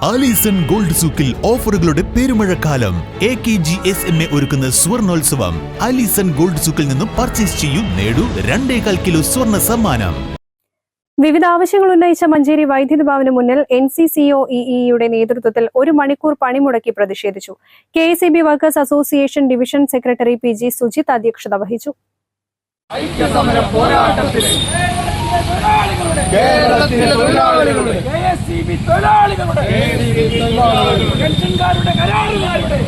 Alison gold സൂക്കിൽ ഓഫറുകളുടെ പെരുമഴക്കാലം. A K G S M A ഒരുക്കുന്ന സ്വർണോത്സവം. ആലീസൺ ഗോൾഡ് സൂക്കിൽ നിന്നും പർച്ചേസ് ചെയ്യൂ നേടൂ രണ്ടേകാൽ കിലോ സ്വർണ സമ്മാനം. വിവിധ ആവശ്യങ്ങൾ ഉന്നയിച്ച മഞ്ചേരി വൈദ്യുതി ഭവന് മുന്നിൽ എൻ സി സിഒ ഇഇയുടെ നേതൃത്വത്തിൽ ഒരു മണിക്കൂർ പണിമുടക്കി പ്രതിഷേധിച്ചു. K S B workers association division secretary P G Sujith അധ്യക്ഷത വഹിച്ചു. കേരളത്തിലെ തൊഴിലാളികളുടെ തൊഴിലാളികളുടെ പെൻഷൻകാരുടെ കരാറുകാരുടെ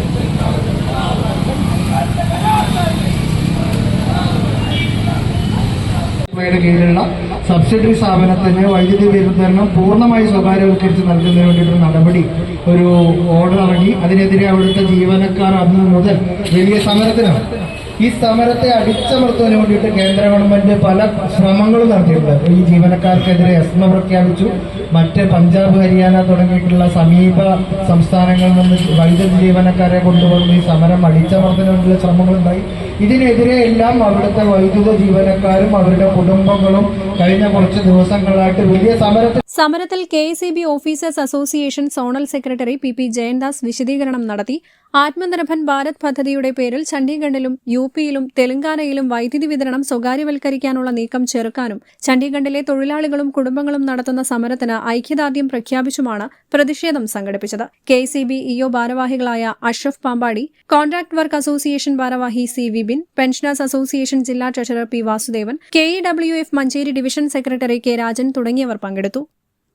യുടെ കീഴിലുള്ള സബ്സിഡറി സ്ഥാപനത്തിന് വൈദ്യുതി വിതരണം പൂർണമായി സ്വകാര്യവൽക്കരിച്ച് നൽകുന്നതിന് വേണ്ടിയിട്ടൊരു നടപടി ഒരു ഓർഡർ ഇറങ്ങി. അതിനെതിരെ അവിടുത്തെ ജീവനക്കാർ അന്ന് മുതൽ വലിയ സമരത്തിനാണ് ഈ സമരത്തെ അടിച്ചമർത്തുന്നതിന് വേണ്ടിയിട്ട് കേന്ദ്ര ഗവൺമെന്റ് പല ശ്രമങ്ങളും നടത്തിയിട്ടുണ്ട്. ഈ ജീവനക്കാർക്കെതിരെ എസ്മ പ്രഖ്യാപിച്ചു. മറ്റ് പഞ്ചാബ് ഹരിയാന തുടങ്ങിയിട്ടുള്ള സമീപ സംസ്ഥാനങ്ങളിൽ നിന്ന് വൈദ്യുതി ജീവനക്കാരെ കൊണ്ടുവന്ന് ഈ സമരം അടിച്ചമർത്തുന്നതിനുള്ള ശ്രമങ്ങളുണ്ടായി. ഇതിനെതിരെ എല്ലാം അവിടുത്തെ വൈദ്യുത ജീവനക്കാരും അവരുടെ കുടുംബങ്ങളും കഴിഞ്ഞ കുറച്ച് ദിവസങ്ങളായിട്ട് വലിയ സമരത്തിൽ സമരത്തിൽ K S E B officers association zonal secretary P P Jayandas വിശദീകരണം നടത്തി. ആത്മനിർഭൻ ഭാരത് പദ്ധതിയുടെ പേരിൽ ചണ്ഡീഗഡിലും യു പിയിലും തെലങ്കാനയിലും വൈദ്യുതി വിതരണം സ്വകാര്യവൽക്കരിക്കാനുള്ള നീക്കം ചെറുക്കാനും ചണ്ഡീഗഡിലെ തൊഴിലാളികളും കുടുംബങ്ങളും നടത്തുന്ന സമരത്തിന് ഐക്യദാർഢ്യം പ്രഖ്യാപിച്ചുമാണ് പ്രതിഷേധം സംഘടിപ്പിച്ചത്. കെ സി ബി ഇഒ ഭാരവാഹികളായ Ashraf Pampady contract work association ഭാരവാഹി സി വിബിൻ പെൻഷനേഴ്സ് അസോസിയേഷൻ ജില്ലാ treasurer P Vasudevan K E W F Manjeri division secretary K Rajan തുടങ്ങിയവർ പങ്കെടുത്തു.